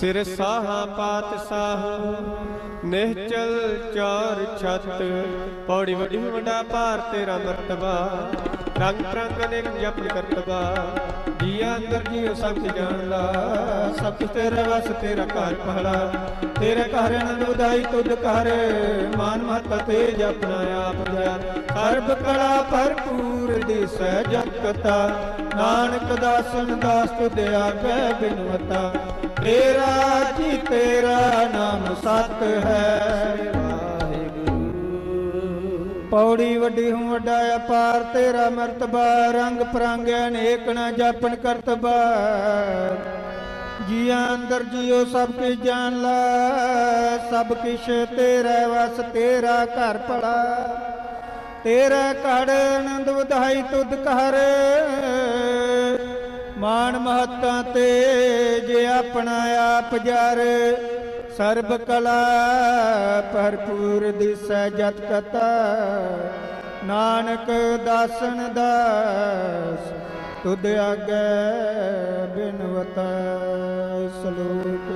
ਸਿਰ ਸਾਹਾ ਪਾਤ ਸਾਹ ਨਿਹਚਲ ਚਾਰ ਛਤ, ਪੌੜੀ ਵੱਡੀ ਵੱਡਾ ਭਾਰ ਤੇਰਾ ਮਰਤਬਾ, ਰੰਗ ਰੰਗ ਅਨੇਕ ਜਪਨ ਕਰਤਬਾ, ਜੀਆ ਅੰਦਰ ਜੀਉ ਸਭ ਕੀ ਜਾਣਦਾ, ਸਭ ਤੇਰਾ ਵਸ ਤੇਰਾ ਘਰ ਪਹਲਾ, ਤੇਰੇ ਘਰ ਅਨੰਦ ਉਦਾਈ ਤੁਧ ਘਰ, ਮਾਨ ਮਹਤ ਤੇ ਜਪਨਾ ਆਪ ਜਾ ਸਰਬ ਕਲਾ ਭਰਪੂਰ ਦਿਸੈ ਜਗਤਾ ਨਾਨਕ ਦਾਸਨ ਦਾਸ ਤੁਧ ਆਗੇ ਬਿਨਵਤਾ। ਤੇਰਾ ਜੀ, ਤੇਰਾ ਨਾਮ ਸਤ ਹੈ। ਪੌੜੀ ਵੱਡੀ ਹੂੰ ਵੱਡਾ ਅਪਾਰ, ਤੇਰਾ ਮਰਤਬਾ ਰੰਗ ਪਰੰਗ ਅਨੇਕ ਨ ਜਾਪਨ ਕਰਤਬਾ ਜੀਆਂ ਅੰਦਰ ਜੀਉ ਸਭ ਕੀ ਜਾਣ ਲਾ, ਸਭ ਕਿਛ ਤੇਰਾ ਵਸ, ਤੇਰਾ ਘਰ ਪੜਾ ਤੇਰਾ ਘੜ ਆਨੰਦ ਵਧਾਈ ਤੁਧ ਘਰ। ਮਾਨ ਮਹੱਤਾ ਤੇ ਜੇ ਆਪਣਾ ਆਪ ਜਰ। ਸਰਬ ਕਲਾ ਭਰਪੂਰ ਦਿਸੈ ਜਤ ਕਤਾ। ਨਾਨਕ ਦਾਸਨ ਦਾਸ, ਤੁਧ ਆਗੇ ਬਿਨਵਤਾ ਸਲੋਕ।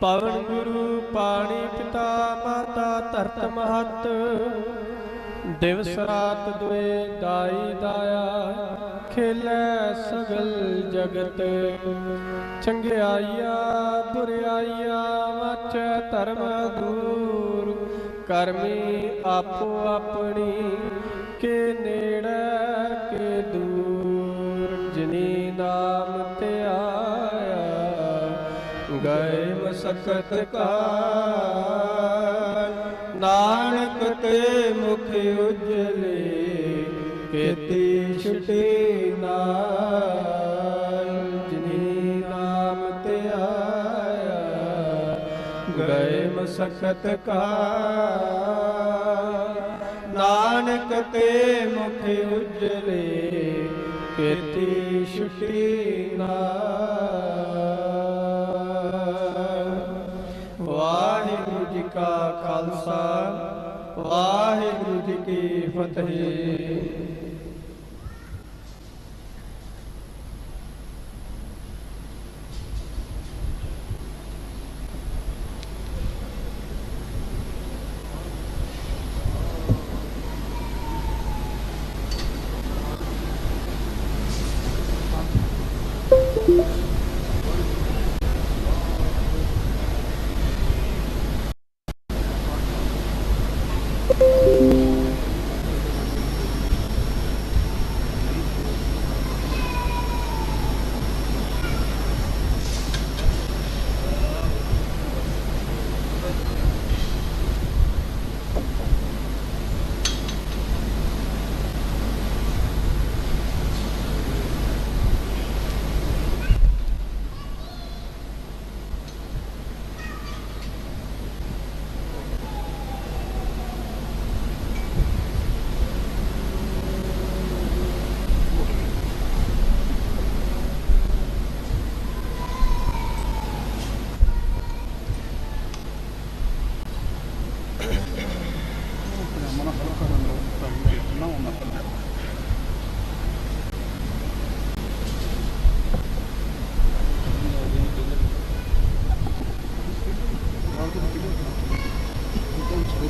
ਪਵਨ ਗੁਰੂ, ਪਾਣੀ ਪਿਤਾ, ਮਾਤਾ ਧਰਤ ਮਹਤ। ਦਿਵਸ ਰਾਤ ਦੁਏ ਦਾਈ ਦਾਇਆ, ਖੇਲੇ ਸਗਲ ਜਗਤ। ਚੰਗਿਆਈਆ, ਬੁਰਿਆਈਆ, ਵਾਚੈ ਧਰਮ ਦੂਰ। ਕਰਮੀ ਆਪੋ ਆਪਣੀ, ਕੇ ਨੇੜੇ, ਕੇ ਦੂਰ। ਜਿਨੀ ਨਾਮ ਤੇ ਗਏ ਮਸਕਤ ਕਾ। ਤੇ ਮੁਖ ਉਜਲੇ, ਕੀਤੀ ਛੁਟੀ ਨਾਮ ਜਿਨੀ ਨਾਮ ਤੇ ਆਇਆ, ਗਏ ਮਸਕਤ ਕਾ ਨਾਨਕ ਤੇ ਮੁਖ ਉਜਲੇ, ਕੀਤੀ ਛੁਟੀ ਨਾਮ ਵਾਹਿਗੁਰੂ ਜੀ ਕਾ ਖਾਲਸਾ ਵਾਹਿਗੁਰੂ ਜੀ ਕੀ ਫਤਿਹ।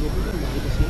Thank you.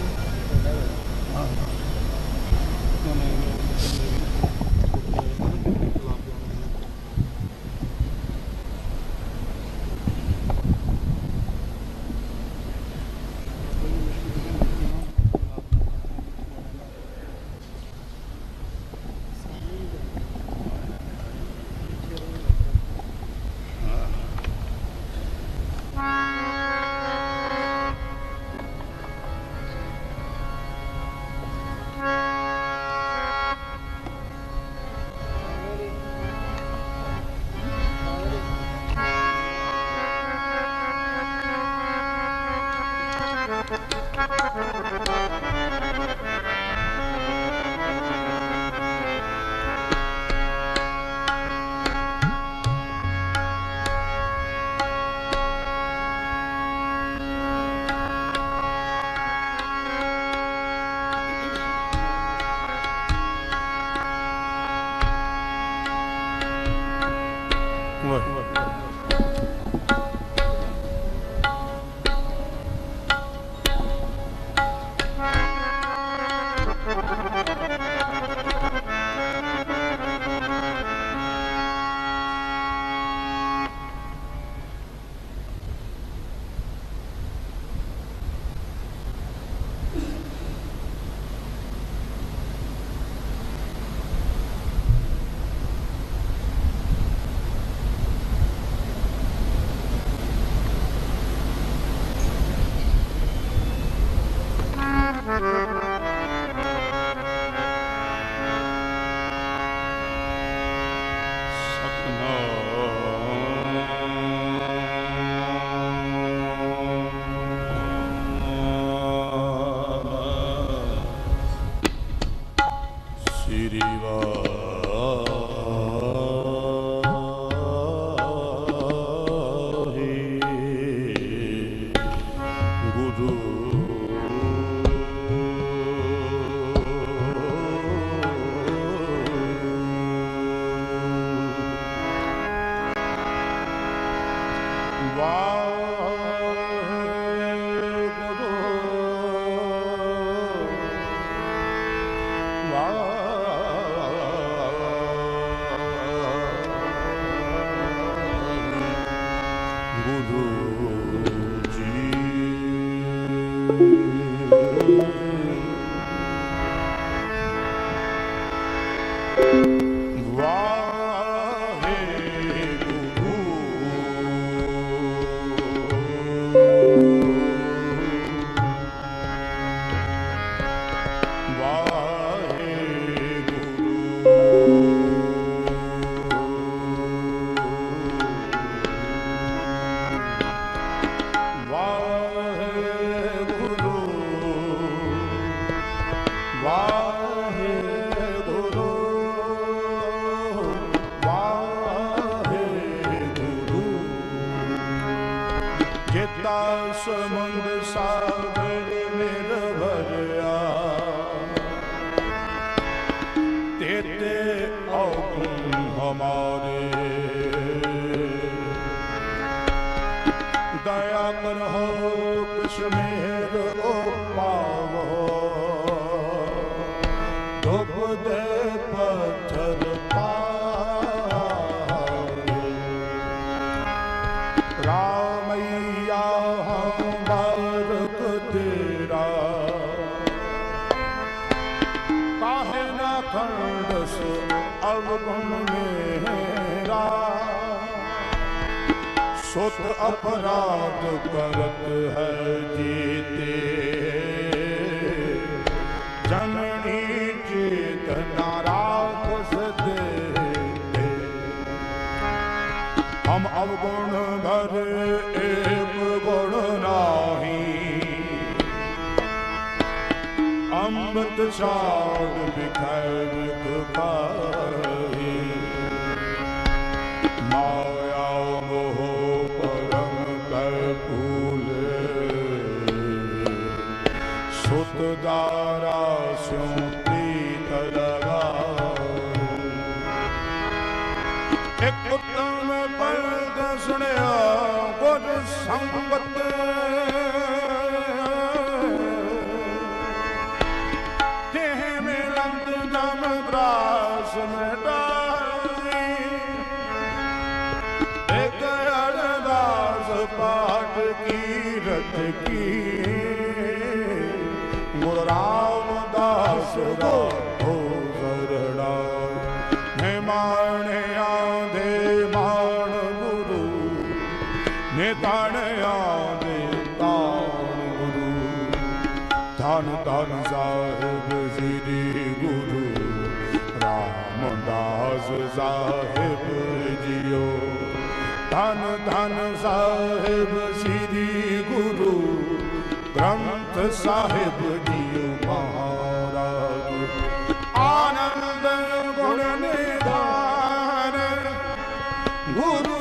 ਸ੍ਰੀ ਜੀ ਜਿਤਾ ਸਮੁੰਦ ਸਾਗਰ ਨਿਰਭਰਿਆ। ਤੇਤੇ ਔਗੁਣ ਹਮਾਰੇ। ਦਇਆ ਕਰੋ ਕੁਛ ਮਿਹਰ ਓ ਪਾਵੋ। ਦੁਬ ਸੁਤ ਅਪਰਾਧ ਕਰਤ ਹੈ ਜੀਤੇ। ਜਨਨੀ ਚੇਤਨਾ ਰਾਖਸ ਦੇ ਹਮ ਅਵਗੁਣ ਭਰ ਏਕ ਗੁਣ ਨਾਹੀ। ਅੰਮ੍ਰਿਤ ਛਾੜ ਬਿਖੈ ਵਿਖ ਗੁਰ ਧੰਨ ਧੰਨ ਸਾਹਿਬ ਸ੍ਰੀ ਗੁਰੂ ਰਾਮਦਾਸ ਸਾਹਿਬ ਜੀਓ ਧੰਨ ਧੰਨ ਸਾਹਿਬ ਸ੍ਰੀ ਗੁਰੂ ਗ੍ਰੰਥ ਸਾਹਿਬ ਜੀਓ ਮਹਾਰਾਜ ਆਨੰਦ ਗੁਣ ਨਿਧਾਨ ਗੁਰੂ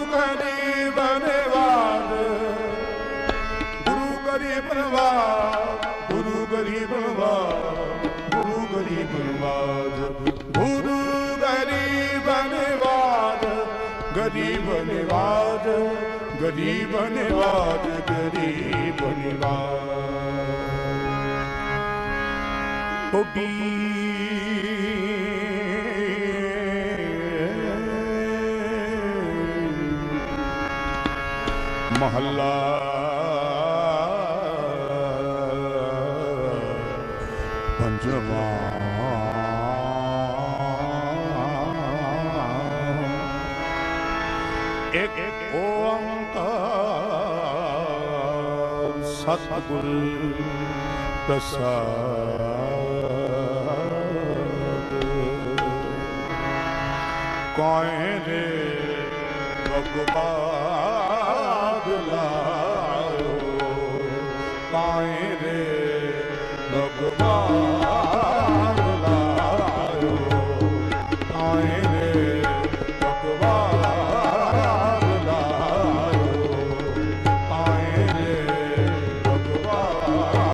ગરીબને વાત ગરીબને વાત મહલ્લા પંજમા એક ਸਤਿਗੁਰ ਪ੍ਰਸਾਦ। ਕਾਇ ਰੇ ਭਗਵਾਨ?